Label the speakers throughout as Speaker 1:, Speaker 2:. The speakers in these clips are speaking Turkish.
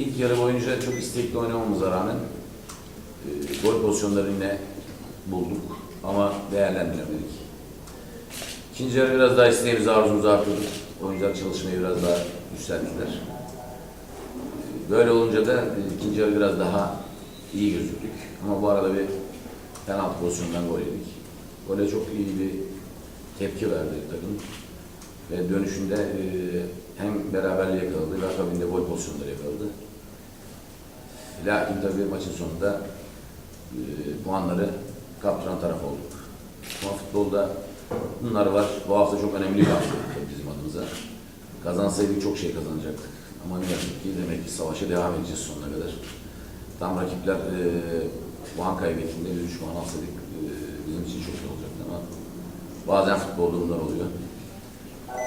Speaker 1: İlk yarı boyunca çok istekli oynamamıza rağmen e, gol pozisyonlarını yine bulduk ama değerlendiremedik. İkinci yarı biraz daha isteğimizi arzumuzu arttırdık. Oyuncular çalışmayı biraz daha yükselttiler. Böyle olunca da e, ikinci yarı biraz daha iyi gözüktük. Ama bu arada bir penaltı pozisyonundan gol yedik. Gole çok iyi bir tepki verdi takım. Ve dönüşünde e, hem beraberliği yakaladı ve akabinde gol pozisyonları yakaladı. Lakin tabii maçın sonunda e, puanları kaptıran taraf olduk. Ama futbolda bunlar var. Bu hafta çok önemli bir hafta bizim adımıza. Kazansaydık çok şey kazanacaktık. Ama ne yazık ki demek ki savaşa devam edeceğiz sonuna kadar. Tam rakipler e, puan kaybettiğinde biz 3 puan alsaydık e, bizim için çok iyi olacaktı ama bazen futbolda bunlar oluyor.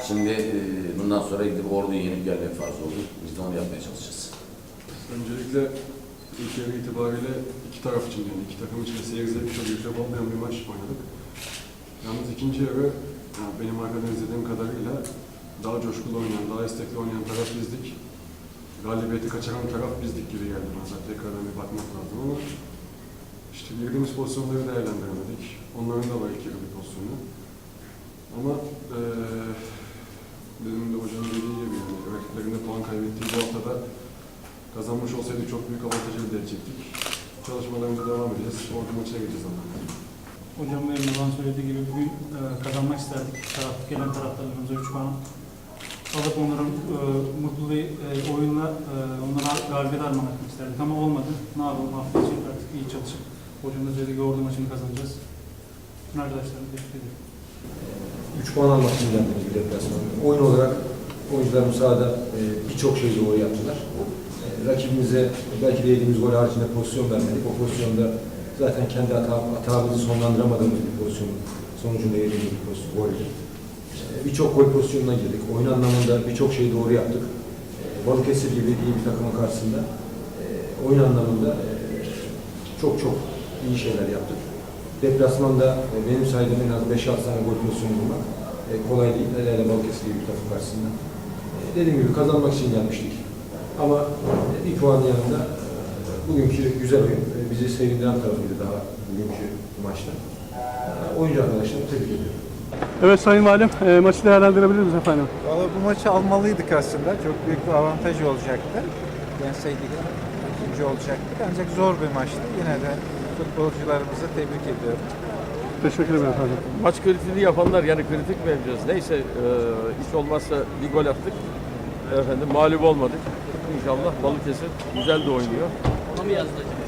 Speaker 1: Şimdi e, bundan sonra gidip orduyu yenip gelmek farz oldu. Biz de onu yapmaya çalışacağız.
Speaker 2: Öncelikle ilk yarı itibariyle iki taraf için yani iki takım için seyir zevki çok yüksek olmayan bir maç oynadık. Yalnız ikinci yarı yani benim arkadan izlediğim kadarıyla daha coşkulu oynayan, daha istekli oynayan taraf bizdik. Galibiyeti kaçıran taraf bizdik gibi geldi. Mesela tekrardan bir bakmak lazım ama işte girdiğimiz pozisyonları değerlendiremedik. Onların da var iki yarı bir pozisyonu. Ama eee benim de hocanın dediği gibi yani rakiplerinde puan kaybettiği bu haftada Kazanmış olsaydık çok büyük avantaj elde edecektik. Çalışmalarımıza devam edeceğiz. Ordu maçına gireceğiz Allah'ın
Speaker 3: Hocam ve Nurhan söylediği gibi bugün e, kazanmak isterdik. Taraf, gelen taraftarlarımıza 3 puan alıp onların e, mutlu e, oyunla e, onlara galibiyet armağan etmek isterdik ama olmadı. Ne yapalım hafta için artık iyi çalışıp hocam da söylediği gibi ordu maçını kazanacağız. Bütün arkadaşlarım teşekkür ederim.
Speaker 4: 3 puan almak için geldiğimiz bir deplasman. Oyun olarak oyuncularımız sahada e, birçok şey doğru yaptılar. E, rakibimize belki de yediğimiz gol haricinde pozisyon vermedik. O pozisyonda zaten kendi hata, hatamızı sonlandıramadığımız bir pozisyon sonucunda yediğimiz bir pozisyon, goldü. E, birçok gol pozisyonuna girdik. Oyun anlamında birçok şeyi doğru yaptık. E, Balıkesir gibi iyi bir takımın karşısında e, oyun anlamında e, çok çok iyi şeyler yaptık. Deplasmanda e, benim saydığım en az 5-6 tane gol pozisyonu bulmak e, kolay değil. Hele hele Balıkesir gibi bir takım karşısında. Dediğim gibi kazanmak için gelmiştik. Ama bir puanın yanında e, bugünkü güzel oyun e, bizi sevindiren tarafıydı daha bugünkü maçta. E, oyuncu arkadaşlarımı tebrik ediyorum.
Speaker 5: Evet Sayın Valim, e, maçı değerlendirebilir miyiz efendim?
Speaker 6: Valla bu maçı almalıydık aslında. Çok büyük bir avantaj olacaktı. Yenseydik ikinci olacaktık. Ancak zor bir maçtı. Yine de futbolcularımızı tebrik ediyorum.
Speaker 5: Teşekkür ederim efendim.
Speaker 7: Maç kritiğini yapanlar yani kritik mi yapacağız? Neyse e, hiç olmazsa bir gol attık. Efendim mağlup olmadık. İnşallah Balıkesir güzel de oynuyor.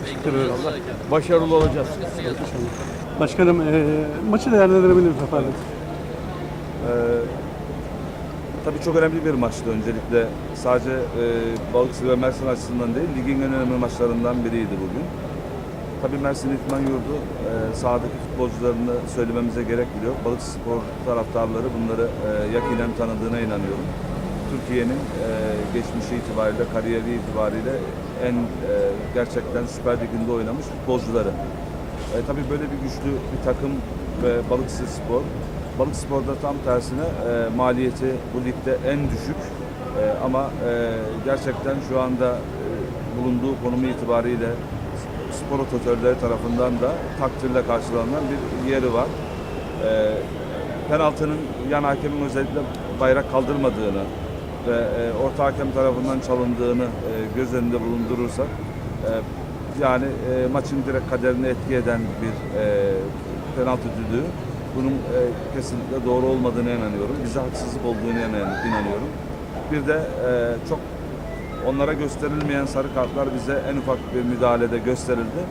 Speaker 5: Teşekkür ederim.
Speaker 7: İnşallah başarılı olacağız.
Speaker 5: Başkanım, e, maçı değerlendirebilir miyiz efendim?
Speaker 8: Ee, tabii çok önemli bir maçtı öncelikle. Sadece e, Balıkesir ve Mersin açısından değil, ligin en önemli maçlarından biriydi bugün. Tabii Mersin İtman Yurdu e, sahadaki futbolcularını söylememize gerek bile yok. Balıkesir taraftarları bunları e, yakinen tanıdığına inanıyorum. Türkiye'nin e, geçmişi itibariyle, kariyeri itibariyle en e, gerçekten Süper Lig'inde oynamış futbolcuları. E, tabii böyle bir güçlü bir takım ve Balıkesir Spor. Balık Spor'da tam tersine e, maliyeti bu ligde en düşük. E, ama e, gerçekten şu anda e, bulunduğu konumu itibariyle spor otoriteleri tarafından da takdirle karşılanan bir yeri var. E, penaltının yan hakemin özellikle bayrak kaldırmadığını ve e, orta hakem tarafından çalındığını e, göz önünde bulundurursak e, yani e, maçın direkt kaderini etki eden bir e, penaltı düdüğü. Bunun e, kesinlikle doğru olmadığını inanıyorum. Bize haksızlık olduğunu inan- inanıyorum. Bir de e, çok onlara gösterilmeyen sarı kartlar bize en ufak bir müdahalede gösterildi.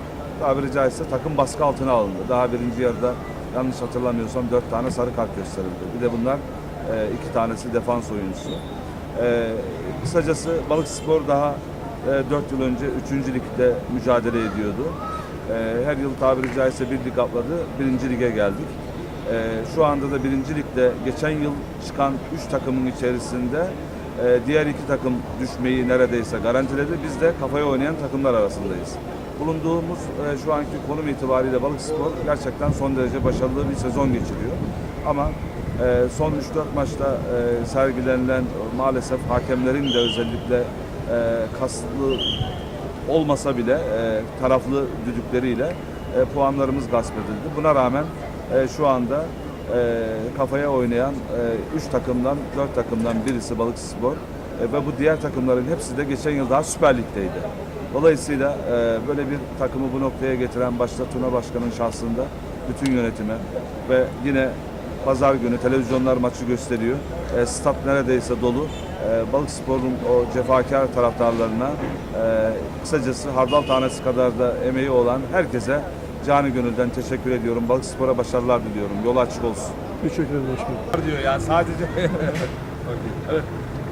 Speaker 8: Tabiri caizse takım baskı altına alındı. Daha birinci yarıda yanlış hatırlamıyorsam dört tane sarı kart gösterildi. Bir de bunlar e, iki tanesi defans oyuncusu. E, kısacası Balıkspor daha e, 4 yıl önce 3. ligde mücadele ediyordu. E, her yıl tabiri caizse bir lig atladı, birinci lige geldik. E, şu anda da birinci ligde geçen yıl çıkan 3 takımın içerisinde e, diğer iki takım düşmeyi neredeyse garantiledi. Biz de kafaya oynayan takımlar arasındayız. Bulunduğumuz e, şu anki konum itibariyle Balıkspor gerçekten son derece başarılı bir sezon geçiriyor. Ama e, son 3-4 maçta e, sergilenilen maalesef hakemlerin de özellikle e, kaslı olmasa bile e, taraflı düdükleriyle e, puanlarımız gasp edildi. Buna rağmen e, şu anda e, kafaya oynayan 3 takımdan 4 takımdan birisi Balıkesirspor e, ve bu diğer takımların hepsi de geçen yıl daha Süper Lig'deydi. Dolayısıyla e, böyle bir takımı bu noktaya getiren başta Tuna Başkan'ın şahsında bütün yönetime ve yine pazar günü televizyonlar maçı gösteriyor. E, stat neredeyse dolu. E, Balıkspor'un o cefakar taraftarlarına e, kısacası hardal tanesi kadar da emeği olan herkese canı gönülden teşekkür ediyorum. Balıkspor'a başarılar diliyorum. Yolu açık olsun.
Speaker 5: Teşekkür ederim başkanım.
Speaker 7: diyor ya sadece.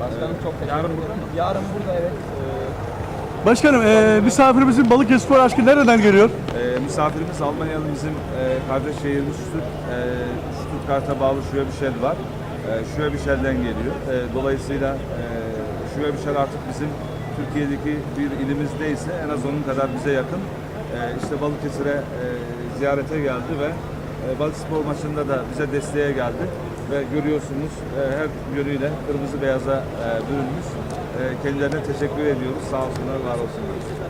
Speaker 9: Başkanım çok teşekkür ederim. Yarın burada evet.
Speaker 5: Başkanım e, misafirimizin Balıkesir aşkı nereden geliyor?
Speaker 8: E, misafirimiz Almanyalı bizim e, kardeş şehrimiz Stutt, e, Stuttgart'a bağlı Schwäbischel var. E, Schwäbischel'den geliyor. E, dolayısıyla e, Schwäbischel artık bizim Türkiye'deki bir ilimizdeyse en az onun kadar bize yakın. E, işte Balıkesir'e e, ziyarete geldi ve e, Balıkespor maçında da bize desteğe geldi. Ve görüyorsunuz e, her yönüyle kırmızı beyaza bürünmüş. Kendilerine teşekkür ediyoruz. Sağ olsunlar, var olsunlar.